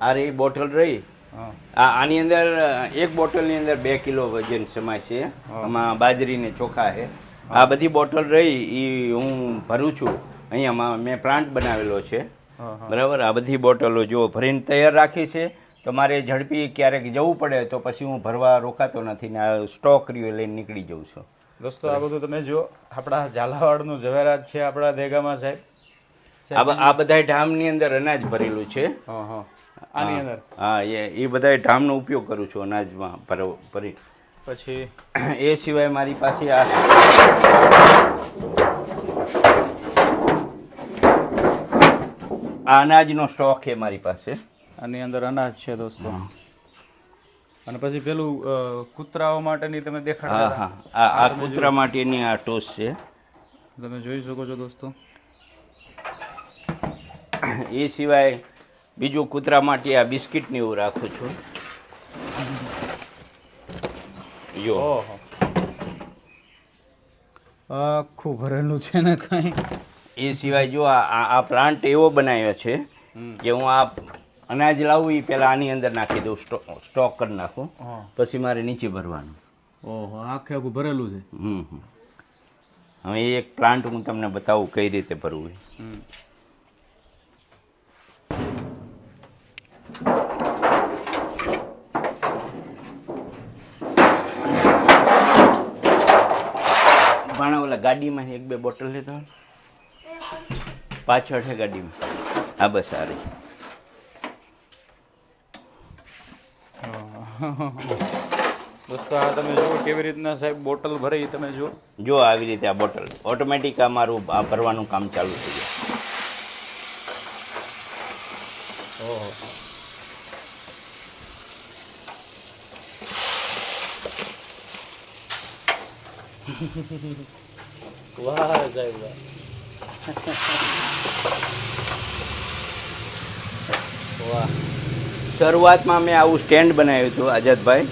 આ રહી બોટલ રહી. આ આની અંદર એક બોટલની અંદર બે કિલો વજન સમાય છે. આમાં બાજરી ને ચોખા છે. આ બધી બોટલ રહી એ હું ભરું છું. અહીંયામાં મેં પ્લાન્ટ બનાવેલો છે. બરાબર? આ બધી બોટલો જો ભરીને તૈયાર રાખી છે. તો મારે ઝડપી ક્યારેક જવું પડે તો પછી હું ભરવા રોકાતો નથી ને આ સ્ટોક રહ્યો લઈને નીકળી જઉં છું. દોસ્તો આ બધું તમે જો આપણા ઝાલાવાડનું ઝવેરાત છે આપણા દેગામાં સાહેબ. આ બધા ઢામની અંદર અનાજ ભરેલું છે. હા હા. આની અંદર? હા એ એ બધા ઢામનો ઉપયોગ કરું છું અનાજમાં ભરી પછી? એ સિવાય મારી પાસે આ અનાજનો સ્ટોક છે મારી પાસે. આની અંદર અનાજ છે દોસ્તો. અને પછી પેલું કૂતરાઓ માટેની તમે હા દેખાડતા હા. આ આ કૂતરા માટેની આ ટોસ છે. તમે જોઈ શકો છો દોસ્તો. એ સિવાય બીજું કૂતરા માટે આ બિસ્કિટની હું રાખું છું. યો આખું ભરેલું છે ને કાંઈ? એ સિવાય જો આ આ- પ્લાન્ટ એવો બનાવ્યો છે કે હું આ અનાજ લાવું એ પહેલાં આની અંદર નાખી દઉં સ્ટોક કરી નાખું. પછી મારે નીચે ભરવાનું. ઓહો આખે આખું ભરેલું છે? હમ. હવે એક પ્લાન્ટ હું તમને બતાવું કઈ રીતે ભરવું ભાણા ઓલા ગાડીમાં એક બે બોટલ લેતો પાછળ છે ગાડીમાં. હા બસ આ રહી. દોસ્તો આ તમે જુઓ કેવી રીતના સાહેબ બોટલ ભરાઈ તમે જુઓ. જો આવી રીતે આ બોટલ. ઓટોમેટિક આ મારું આ ભરવાનું કામ ચાલુ થઈ ગયું. ઓહો. વાહ સાહેબ વાહ. વાહ. શરૂઆતમાં મેં આવું સ્ટેન્ડ બનાવ્યું હતું આઝાદભાઈ.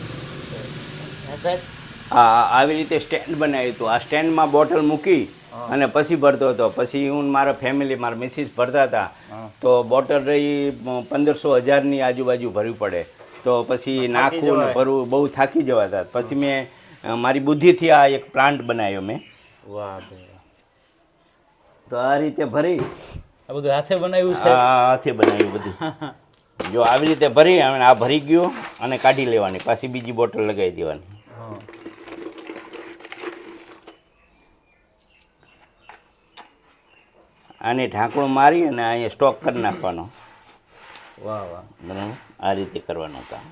આ આ- આવી રીતે સ્ટેન્ડ બનાવ્યું હતું. આ સ્ટેન્ડમાં બોટલ મૂકી અને પછી ભરતો હતો. પછી હું મારા ફેમિલી મારા મિસિસ ભરતા હતા. તો બોટલ રહી પંદરસો હજારની આજુબાજુ ભરવી પડે. તો પછી નાખવું ને ભરવું બહુ થાકી જવાતા. પછી મેં મારી બુદ્ધિથી આ એક પ્લાન્ટ બનાવ્યો મેં. વાહ તો આ રીતે ભરી. આ બધું હાથે બનાવ્યું છે? હાથે બનાવ્યું બધું. જો આવી રીતે ભરી અને આ ભરી ગયો અને કાઢી લેવાની. પાછી બીજી બોટલ લગાવી દેવાની. હા. આને ઢાંકણું મારી અને અહીંયા સ્ટોક કરી નાખવાનો. વાહ વાહ. બરાબર? આ રીતે કરવાનું કામ.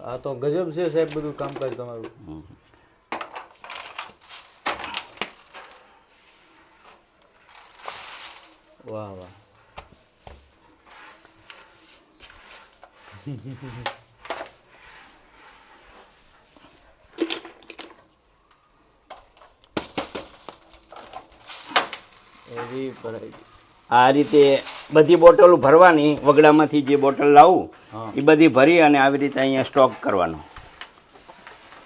આ તો ગજબ છે સાહેબ બધું કામકાજ તમારું. વાહ વાહ આ રીતે બધી બોટલો ભરવાની વગડામાંથી જે બોટલ લાવું. એ બધી ભરી અને આવી રીતે અહીંયા સ્ટોક કરવાનો.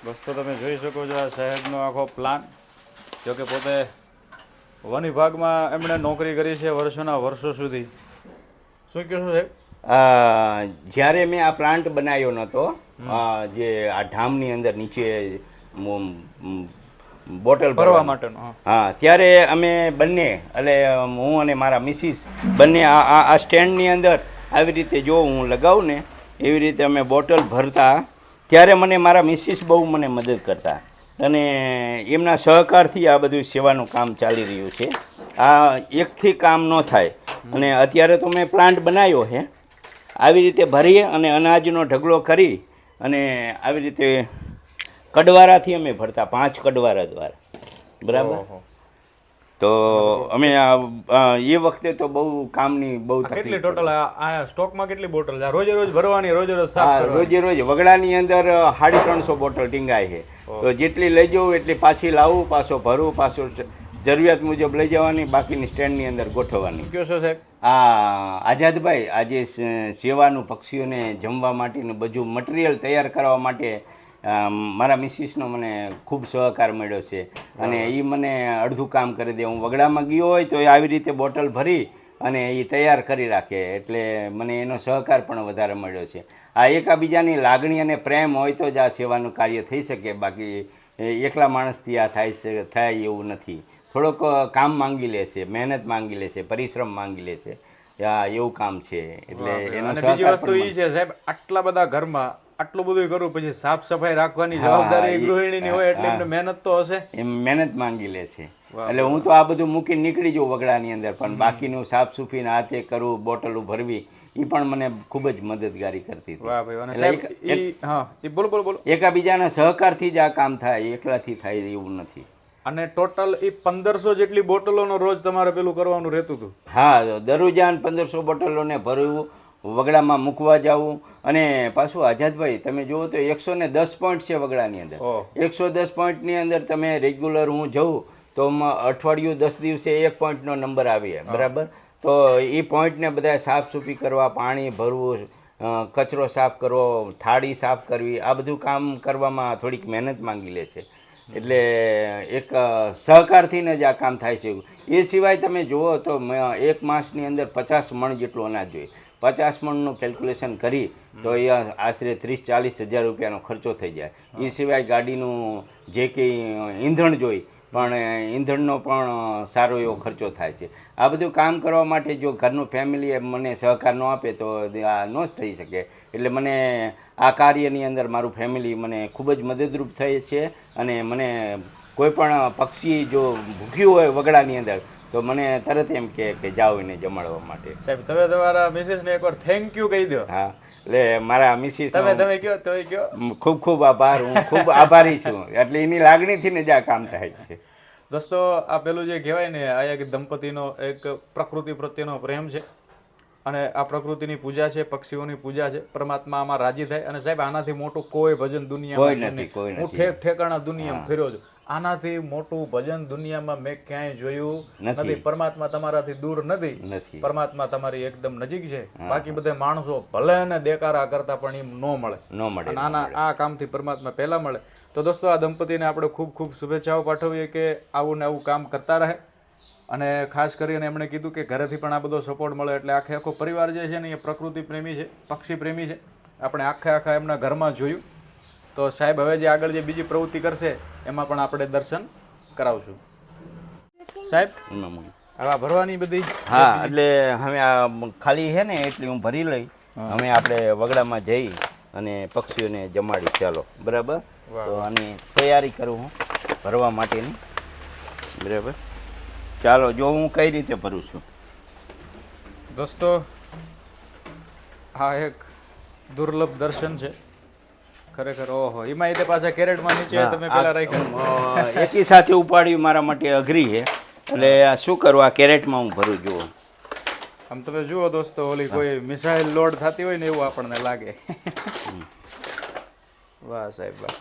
દોસ્તો તમે જોઈ શકો છો આ સાહેબનો આખો પ્લાન જો કે પોતે વન વિભાગમાં એમણે નોકરી કરી છે વર્ષોના વર્ષો સુધી. શું કહો છો સાહેબ? આ, જ્યારે મેં આ પ્લાન્ટ બનાવ્યો નહોતો જે આ ઢામની અંદર નીચે બોટલ ભરવા માટેનો હા. ત્યારે અમે બંને એટલે હું અને મારા મિસિસ બંને આ આ સ્ટેન્ડની અંદર આવી રીતે જો હું લગાવું ને, એવી રીતે અમે બોટલ ભરતા. ત્યારે મને મારા મિસિસ બહુ મને મદદ કરતા. અને એમના સહકારથી આ બધું સેવાનું કામ ચાલી રહ્યું છે. આ એકથી કામ ન થાય. અને અત્યારે તો મેં પ્લાન્ટ બનાવ્યો છે. આવી રીતે ભરીએ અને અનાજનો ઢગલો કરી અને આવી રીતે કડવારાથી અમે ભરતા, પાંચ કડવારા દ્વારા. બરાબર. તો અમે આ એ વખતે તો બહુ કામની બહુ કેટલી ટોટલ આ સ્ટોકમાં કેટલી બોટલ રોજે રોજ ભરવાની રોજે રોજ રોજે રોજ. વગડાની અંદર સાડી ત્રણસો બોટલ ટીંગાય છે. તો જેટલી લઈ જવું એટલી પાછી લાવવું પાછો ભરવું પાછો જરૂરિયાત મુજબ લઈ જવાની બાકીની સ્ટેન્ડની અંદર ગોઠવવાની. કયો છો સાહેબ? આ આઝાદભાઈ આજે સેવાનું પક્ષીઓને જમવા માટેનું બધું મટીરિયલ તૈયાર કરવા માટે મારા મિસિસનો મને ખૂબ સહકાર મળ્યો છે. અને એ મને અડધું કામ કરી દે. હું વગડામાં ગયો હોય તો એ આવી રીતે બોટલ ભરી અને એ તૈયાર કરી રાખે. એટલે મને એનો સહકાર પણ વધારે મળ્યો છે. આ એકાબીજાની લાગણી અને પ્રેમ હોય તો જ આ સેવાનું કાર્ય થઈ શકે. બાકી એકલા માણસથી આ થાય છે થાય એવું નથી. થોડોક કામ માંગી લેશે મહેનત માંગી લેશે પરિશ્રમ માંગી લેશે આ એવું કામ છે. એટલે એનો બીજી વસ્તુ એ છે સાહેબ આટલા બધા ઘરમાં આટલું બધું કરવું પછી સાફ સફાઈ રાખવાની જવાબદારી ગૃહિણીની હોય એટલે એમને મહેનત તો હશે. એમ મહેનત માંગી લે છે. એટલે હું તો આ બધું મૂકીને નીકળી જાઉં વગડાની અંદર પણ બાકીનું સાફ સુફીને હાથે કરવું બોટલો ભરવી એ પણ મને ખૂબ જ મદદગારી કરતી હતી. બોલો બોલો બોલો. એકાબીજાના સહકારથી જ આ કામ થાય એકલાથી થાય એવું નથી. અને ટોટલ એ પંદરસો જેટલી બોટલોનો રોજ તમારે પેલું કરવાનું રહેતું હતું? હા દરરોજાન પંદરસો બોટલોને ભરવું વગડામાં મૂકવા જવું. અને પાછું આઝાદભાઈ તમે જુઓ તો એકસો ને દસ પોઈન્ટ છે વગડાની અંદર. એકસો દસ પોઈન્ટની અંદર તમે રેગ્યુલર હું જઉં તો અઠવાડિયું દસ દિવસે એક પોઈન્ટનો નંબર આવે બરાબર? તો એ પોઈન્ટને બધા સાફ સૂફી કરવા પાણી ભરવું કચરો સાફ કરવો થાળી સાફ કરવી આ બધું કામ કરવામાં થોડીક મહેનત માંગી લે છે. એટલે એક સહકારથીને જ આ કામ થાય છે એ સિવાય તમે જુઓ તો એક માસની અંદર પચાસ મણ જેટલું અનાજ જોઈએ. પચાસ મણનું કેલ્ક્યુલેશન કરી તો એ આશરે ત્રીસ ચાલીસ હજાર રૂપિયાનો ખર્ચો થઈ જાય. એ સિવાય ગાડીનું જે કંઈ ઈંધણ જોઈ પણ ઈંધણનો પણ સારો એવો ખર્ચો થાય છે. આ બધું કામ કરવા માટે જો ઘરનું ફેમિલી મને સહકાર ન આપે તો આ ન જ થઈ શકે. એટલે મને આ કાર્યની અંદર મારું ફેમિલી મને ખૂબ જ મદદરૂપ થઈ છે અને મને કોઈ પણ પક્ષી જો ભૂખ્યું હોય વગડાની અંદર તો મને તરત એમ કે કે જાઓ એને જમાડવા માટે. સાહેબ તમે તમારા મિસેસને એકવાર થેન્ક યુ કહી દો. હા એટલે મારા મિસિસ તમે તમે કયો તોય કયો? ખૂબ ખૂબ આભાર હું ખૂબ આભારી છું. એટલે એની લાગણીથી ને જ આ કામ થાય છે. દોસ્તો આ પેલું જે કહેવાય ને આ એક દંપતીનો એક પ્રકૃતિ પ્રત્યેનો પ્રેમ છે. અને આ પ્રકૃતિની પૂજા છે પક્ષીઓની પૂજા છે. પરમાત્મા આમાં રાજી થાય. અને સાહેબ આનાથી મોટું કોઈ ભજન દુનિયામાં નથી, હું ઠેક ઠેકાણા દુનિયામાં ફેર્યો છું. આનાથી મોટું ભજન દુનિયામાં મેં ક્યાંય જોયું નથી. પરમાત્મા તમારાથી દૂર નથી. નથી. પરમાત્મા તમારી એકદમ નજીક છે. બાકી બધા માણસો ભલે ને દેકારા કરતા પણ એમ ન મળે. ન મળે નાના આ કામથી પરમાત્મા પહેલા મળે. તો દોસ્તો આ દંપતીને આપણે ખૂબ ખૂબ શુભેચ્છાઓ પાઠવીએ કે આવું ને આવું કામ કરતા રહે. અને ખાસ કરીને એમણે કીધું કે ઘરેથી પણ આ બધો સપોર્ટ મળે એટલે આખે આખો પરિવાર જે છે ને એ પ્રકૃતિ પ્રેમી છે પક્ષી પ્રેમી છે. આપણે આખે આખા એમના ઘરમાં જોયું. તો સાહેબ હવે જે આગળ જે બીજી પ્રવૃત્તિ કરશે એમાં પણ આપણે દર્શન કરાવશું. સાહેબ? હવે આ ભરવાની બધી હા એટલે હવે આ ખાલી છે ને એટલી હું ભરી લઈ. હવે આપણે વગડામાં જઈ અને પક્ષીઓને જમાડી ચાલો. બરાબર? તો આની તૈયારી કરું હું ભરવા માટેની. બરાબર? ચાલો જો હું કઈ રીતે ભરું છું. દોસ્તો આ એક દુર્લભ દર્શન છે. ખરેખર ઓહો એમાં એ પાછા કેરેટમાં નીચે તમે પેલા રાખ્યું. એકી સાથે ઉપાડ્યું મારા માટે અઘરી છે. એટલે આ શું કરું આ કેરેટમાં હું ભરું જુઓ. આમ તમે જુઓ દોસ્તો ઓલી કોઈ મિસાઇલ લોડ થતી હોય ને એવું આપણને લાગે. વાહ સાહેબ વાહ.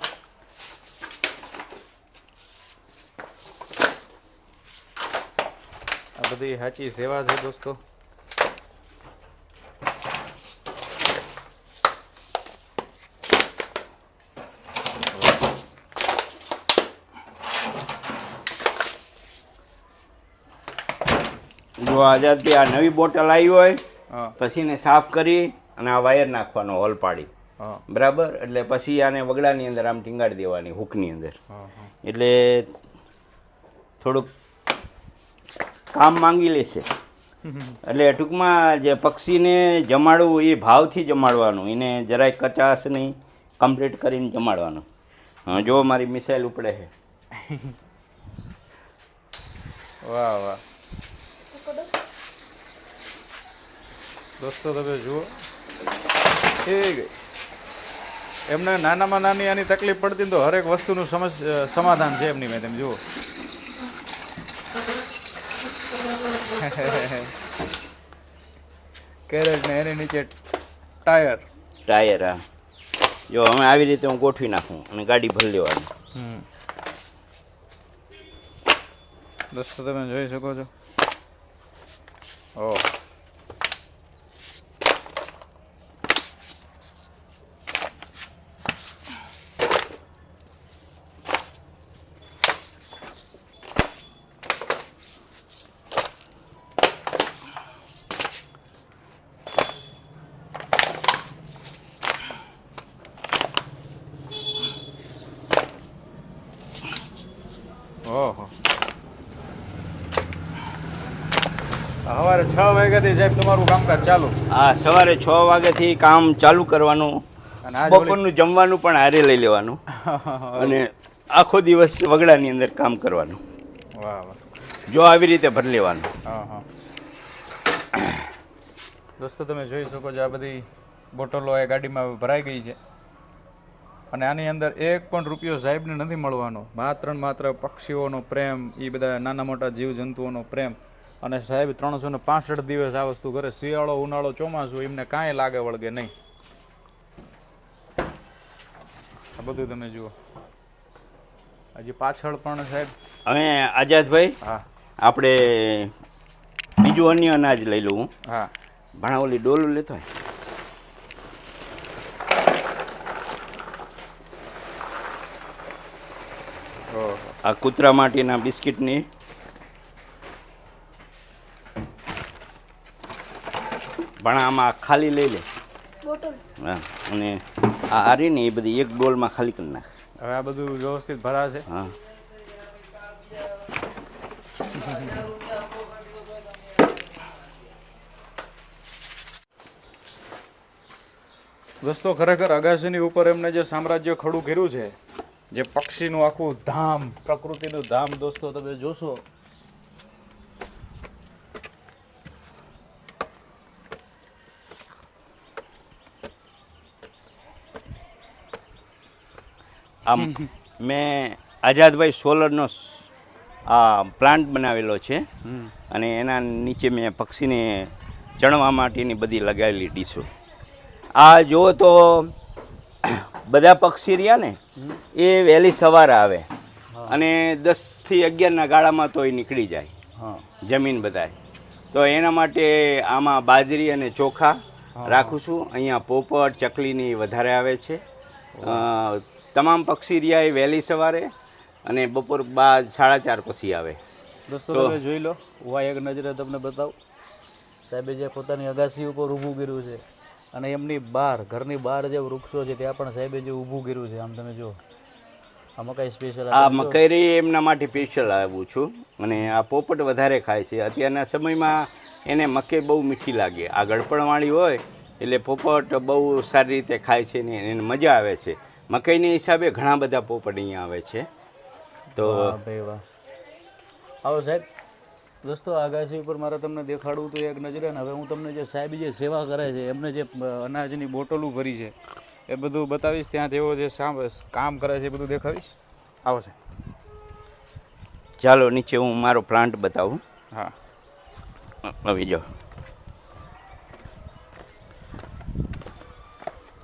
આ બધી સાચી સેવા છે દોસ્તો. જો આઝાદથી આ નવી બોટલ આવી હોય પછી એને સાફ કરી અને આ વાયર નાખવાનો હોલ પાડી. બરાબર? એટલે પછી આને વગડાની અંદર આમ ટીંગાડી દેવાની હુકની અંદર. એટલે થોડુંક કામ માંગી લેશે. એટલે ટૂંકમાં જે પક્ષીને જમાડવું એ ભાવથી જમાડવાનું એને જરાય કચાશ નહીં કમ્પ્લીટ કરીને જમાડવાનું. હા જો મારી મિસાઇલ ઉપડે છે. વાહ વાહ. દોસ્તો તમે જુઓ. એ ગઈ. એમને નાનામાં નાની આની તકલીફ પડતી ને તો હરેક વસ્તુનું સમજ સમાધાન છે એમની મેં તમે જુઓ. કેરેટ ને એની નીચે ટાયર. ટાયર હા. જો હવે આવી રીતે હું ગોઠવી નાખું અને ગાડી ભરી લેવાની. દોસ્તો તમે જોઈ શકો છો. ઓ સવારે છ વાગ્યાથી સાહેબ તમારું કામકાજ ચાલુ. આ સવારે છ વાગ્યાથી કામ ચાલુ કરવાનું. બપોરનું જમવાનું પણ હારે લઈ લેવાનું. અને આખો દિવસ વગડાની અંદર કામ કરવાનું. જો આવી રીતે ભરી લેવાનું. દોસ્તો તમે જોઈ શકો છો આ બધી બોટલો એ ગાડીમાં ભરાઈ ગઈ છે. અને આની અંદર એક પણ રૂપિયો સાહેબને નથી મળવાનો. માત્ર ને માત્ર પક્ષીઓનો પ્રેમ એ બધા નાના મોટા જીવજંતુઓનો પ્રેમ. અને સાહેબ ત્રણસો ને પાસઠ દિવસ આ વસ્તુ કરે. શિયાળો ઉનાળો ચોમાસું એમને કાંઈ લાગે વળગે નહીં. આ બધું તમે જુઓ. હજી પાછળ પણ સાહેબ. હવે આઝાદભાઈ હા. આપણે બીજું અન્ય અનાજ લઈ લઉં. હું. હા ભણા ઓલી ડોલું લેતો હોય. આ કૂતરા માટેના બિસ્કિટની. ભણા આમાં ખાલી લઈ લે. હા અને આ આરી ને એ બધી એક ડોલમાં ખાલી કરી નાખ. હવે આ બધું વ્યવસ્થિત ભરાશે. હા. દોસ્તો ખરેખર અગાસીની ઉપર એમને જે સામ્રાજ્ય ખડું કર્યું છે જે પક્ષીનું આખું ધામ પ્રકૃતિનું ધામ દોસ્તો તમે જોશો આમ મેં આઝાદભાઈ સોલરનો આ પ્લાન્ટ બનાવેલો છે. અને એના નીચે મેં પક્ષીને ચણવા માટેની બધી લગાવેલી ડીશો. આ જુઓ તો બધા પક્ષી રહ્યા ને એ વહેલી સવારે આવે અને દસથી અગિયારના ગાળામાં તો એ નીકળી જાય જમીન બધાય. તો એના માટે આમાં બાજરી અને ચોખા રાખું છું. અહીંયા પોપટ ચકલીની વધારે આવે છે. તમામ પક્ષી રહ્યા એ વહેલી સવારે અને બપોર બાદ સાડા ચાર પછી આવે. દોસ્તો તમે જોઈ લો હું આ એક નજરે તમને બતાવું. સાહેબે જે પોતાની અગાસી ઉપર ઊભું કર્યું છે અને એમની બહાર ઘરની બહાર જે વૃક્ષો છે ત્યાં પણ સાહેબે જે ઊભું કર્યું છે આમ તમે જો આ મકાઈ સ્પેશિયલ આ મકાઈ એમના માટે સ્પેશિયલ આવું છું. અને આ પોપટ વધારે ખાય છે. અત્યારના સમયમાં એને મકાઈ બહુ મીઠી લાગે. આ ગળપણવાળી હોય એટલે પોપટ બહુ સારી રીતે ખાય છે ને એને મજા આવે છે. મકઈની હિસાબે ઘણા બધા પોપટ અહીંયા આવે છે. તો ભાઈ વાહ. આવો સાહેબ દોસ્તો આગાસી ઉપર મારે તમને દેખાડવું તો એક નજરે ને હવે હું તમને જે સાહેબ જે સેવા કરે છે એમને જે અનાજની બોટલો ભરી છે એ બધું બતાવીશ ત્યાં તેઓ જે કામ કરે છે એ બધું દેખાડીશ. આવો સાહેબ. ચાલો નીચે હું મારો પ્લાન્ટ બતાવું. હા. આવી જાઓ.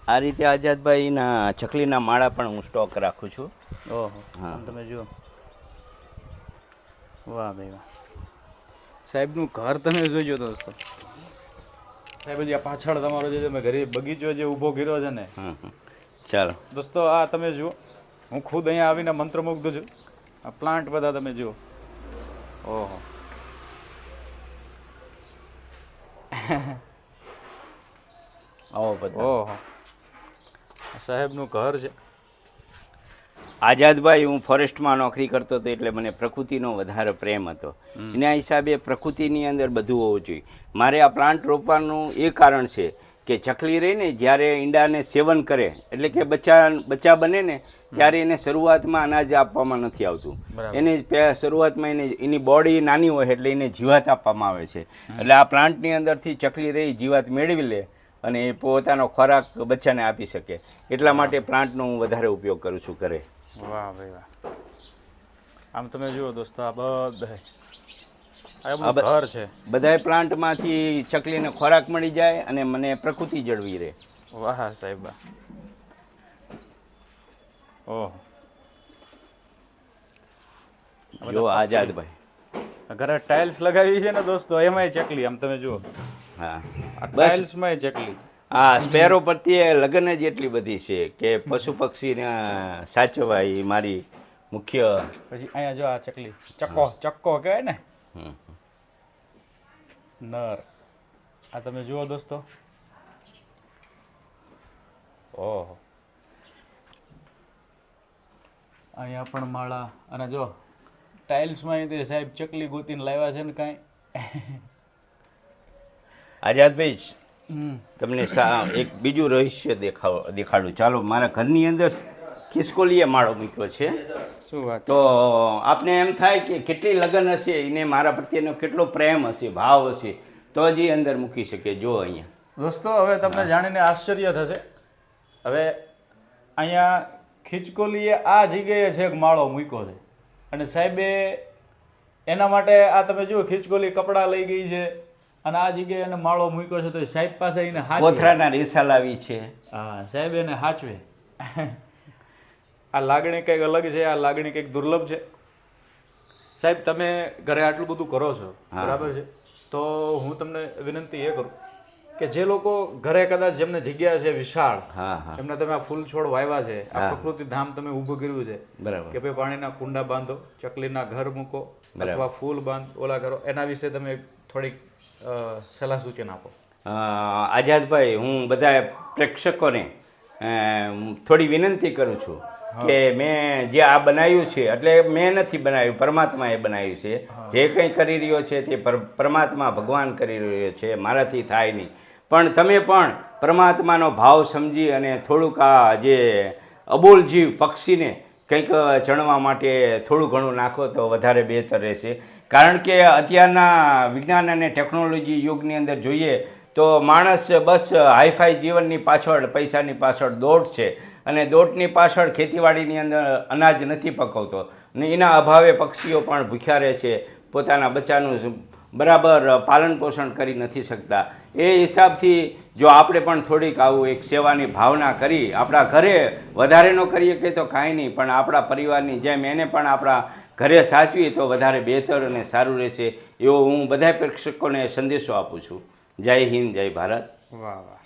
આ રીતે આઝાદભાઈના ચકલીના માળા પણ હું સ્ટોક રાખું છું. ઓહો હા. તમે જુઓ. વાહ ભાઈ વાહ. સાહેબનું ઘર તમે જોજો દોસ્તો. સાહેબ આ પાછળ તમારો જે તમે ઘરે બગીચો જે ઊભો કર્યો છે ને. ચાલો. દોસ્તો આ તમે જુઓ. હું ખુદ અહીંયા આવીને મંત્રમુગ્ધ છું. આ પ્લાન્ટ બધા તમે જુઓ. ઓહો. આવો બધા. ઓહો. સાહેબનું ઘર છે. આઝાદભાઈ હું ફોરેસ્ટમાં નોકરી કરતો હતો એટલે મને પ્રકૃતિનો વધારે પ્રેમ હતો. એના હિસાબે પ્રકૃતિની અંદર બધું હોવું જોઈએ. મારે આ પ્લાન્ટ રોપવાનું એ કારણ છે કે ચકલી રહીને જ્યારે ઈંડાને સેવન કરે એટલે કે બચ્ચા બચ્ચા બને ને ત્યારે એને શરૂઆતમાં અનાજ આપવામાં નથી આવતું. એને શરૂઆતમાં એને એની બોડી નાની હોય એટલે એને જીવાત આપવામાં આવે છે. એટલે આ પ્લાન્ટની અંદરથી ચકલી રહી જીવાત મેળવી લે અને એ પોતાનો ખોરાક બચ્ચાને આપી શકે. એટલા માટે પ્લાન્ટનો હું વધારે ઉપયોગ કરું છું ઘરે. વાહ ભાઈ વાહ. આમ તમે જુઓ દોસ્તો આ બધા ઘર છે. બધાય પ્લાન્ટમાંથી ચકલીને ખોરાક મળી જાય અને મને પ્રકૃતિ જળવી રહે. વાહ સાહેબ ઓહ. જો આઝાદભાઈ ઘરે ટાઇલ્સ લગાવી છે ને દોસ્તો એમાંય ચકલી આમ તમે જુઓ. હા. ટાઇલ્સમાંય ચકલી આ સ્પેરો પ્રત્યે લગ્ન જ એટલી બધી છે કે પશુ પક્ષીને સાચવવા એ મારી મુખ્ય પછી અહીંયા જો આ ચકલી. ચક્કો ચક્કો કહેવાય ને? નર. આ તમે જુઓ દોસ્તો. ઓહો. અહીંયા પણ માળા. અને જો ટાઇલ્સમાં સાહેબ ચકલી ગોતીને લાવ્યા છે ને કાંઈ? આઝાદભાઈ તમને એક બીજું રહસ્ય દેખાવ દેખાડું. ચાલો મારા ઘરની અંદર ખિસકોલીએ માળો મૂક્યો છે. શું વાત તો આપને એમ થાય કે કેટલી લગન હશે એને મારા પ્રત્યેનો કેટલો પ્રેમ હશે ભાવ હશે તો જ એ અંદર મૂકી શકે. જો અહીંયા. દોસ્તો હવે તમને જાણીને આશ્ચર્ય થશે. હવે અહીંયા ખીચકોલીએ આ જગ્યાએ છે એક માળો મૂક્યો છે. અને સાહેબે એના માટે આ તમે જુઓ ખીચકોલી કપડાં લઈ ગઈ છે. અને આ જગ્યાએ એને માળો મૂક્યો છે તો સાહેબ પાસે એને કોથરાના રેસા લાવી છે. હા સાહેબ એને હાચવે. આ લાગણી કંઈક અલગ છે આ લાગણી કંઈક દુર્લભ છે. સાહેબ તમે ઘરે આટલું બધું કરો છો બરાબર છે? તો હું તમને વિનંતી એ કરું કે જે લોકો ઘરે કદાચ જેમને જગ્યા છે વિશાળ એમને તમે આ ફૂલ છોડ વાવ્યા છે આ પ્રકૃતિ ધામ તમે ઊભું કર્યું છે બરાબર. કે ભાઈ પાણીના કુંડા બાંધો ચકલીના ઘર મૂકો બરાબર. અથવા ફૂલ બાંધ ઓલા કરો. એના વિશે તમે થોડીક સલાહ સૂચન આપો. આઝાદભાઈ હું બધા પ્રેક્ષકોને થોડી વિનંતી કરું છું કે મેં જે આ બનાવ્યું છે એટલે મેં નથી બનાવ્યું પરમાત્માએ બનાવ્યું છે. જે કંઈ કરી રહ્યો છે તે પરમાત્મા ભગવાન કરી રહ્યો છે મારાથી થાય નહીં. પણ તમે પણ પરમાત્માનો ભાવ સમજી અને થોડુંક આ જે અબોલ જીવ પક્ષીને કંઈક ચણવા માટે થોડું ઘણું નાખો તો વધારે બહેતર રહેશે. કારણ કે અત્યારના વિજ્ઞાન અને ટેકનોલોજી યુગની અંદર જોઈએ તો માણસ બસ હાઈફાઈ જીવનની પાછળ, પૈસાની પાછળ દોટ છે અને દોટની પાછળ ખેતીવાડીની અંદર અનાજ નથી પકવતો અને એના અભાવે પક્ષીઓ પણ ભૂખ્યા રહે છે, પોતાના બચ્ચાનું બરાબર પાલન પોષણ કરી નથી શકતા. એ હિસાબથી જો આપણે પણ થોડીક આવું એક સેવાની ભાવના કરી, આપણા ઘરે વધારે ન કરીએ કે તો કાંઈ નહીં, પણ આપણા પરિવારની જેમ એને પણ આપણા ઘરે સાચવીએ તો વધારે બહેતર અને સારું રહેશે. એવો હું બધા પ્રેક્ષકોને સંદેશો આપું છું. જય હિન્દ, જય ભારત. વાહ વાહ.